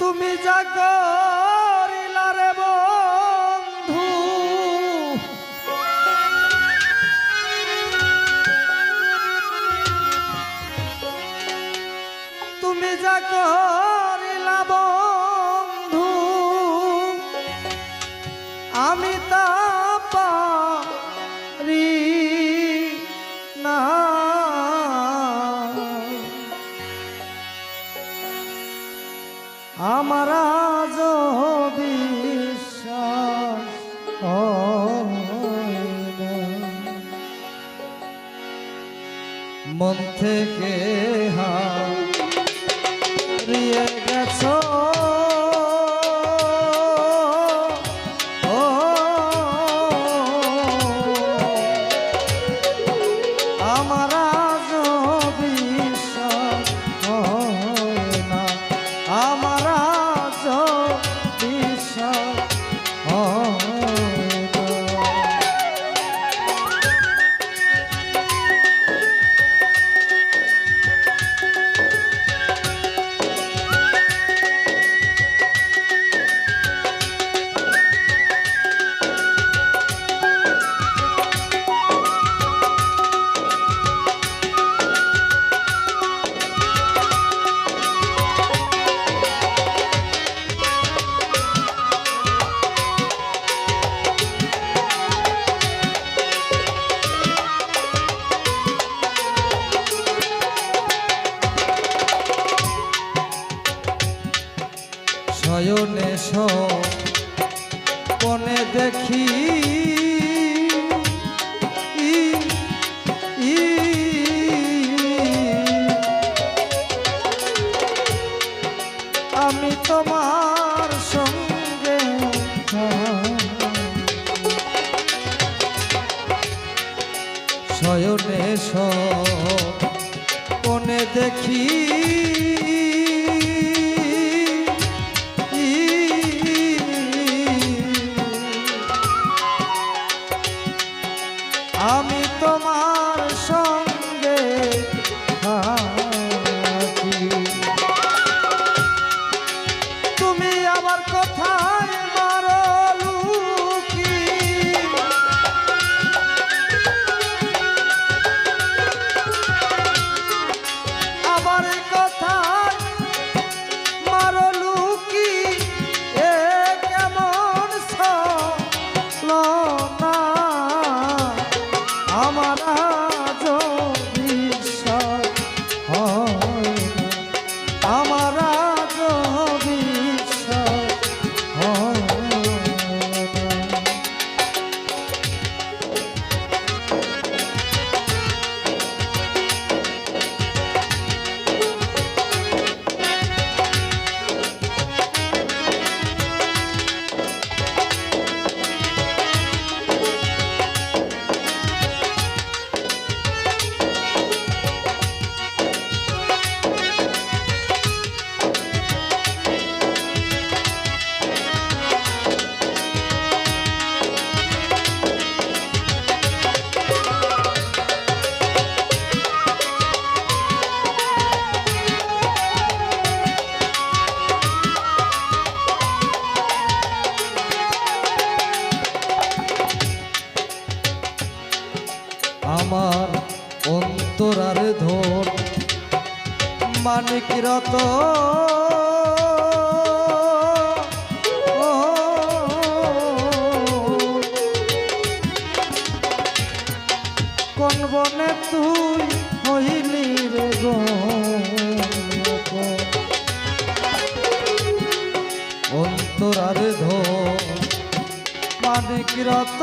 তুমি যা বন্ধু। তুমি যা করিলা আমার আজ। মন থেকে হারিয়ে শয়নে কোনে দেখি। আমি তোমার সঙ্গে শয়নে কোনে দেখি। আমার অন্তরার ধন। মানিক রত। কোন বনে তুই হইলি রে অন্তরার ধন। মানিক রত।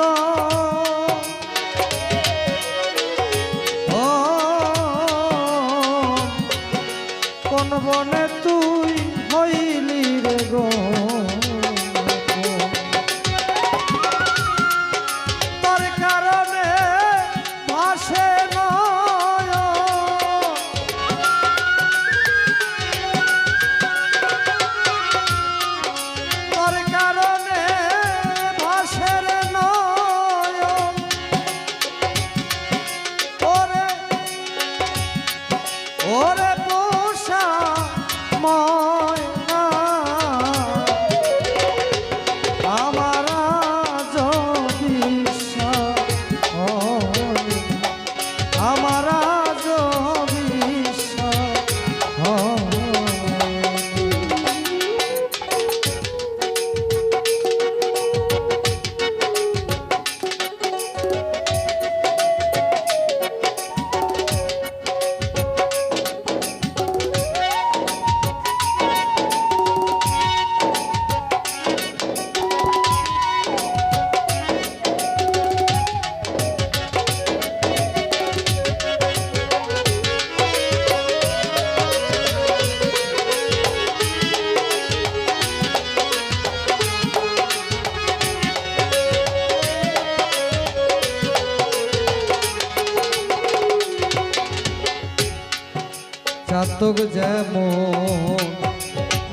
চাতক যেমন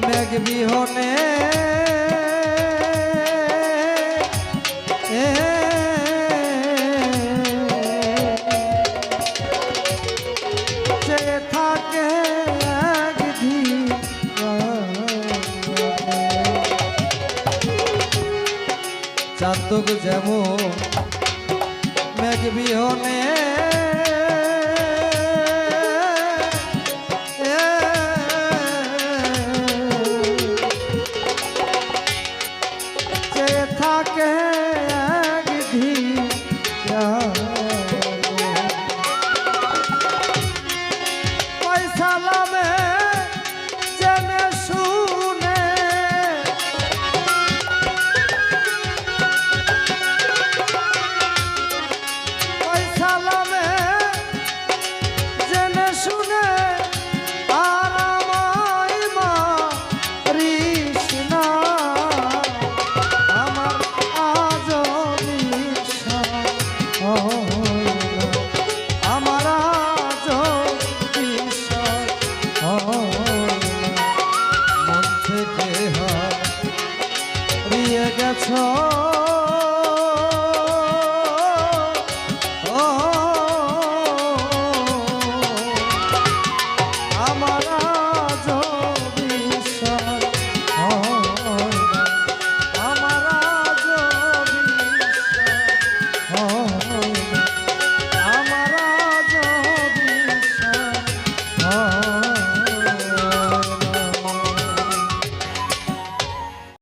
মেঘ বিহনে। চাতক যেমন মেঘ বিহনে। থাকে গেছো?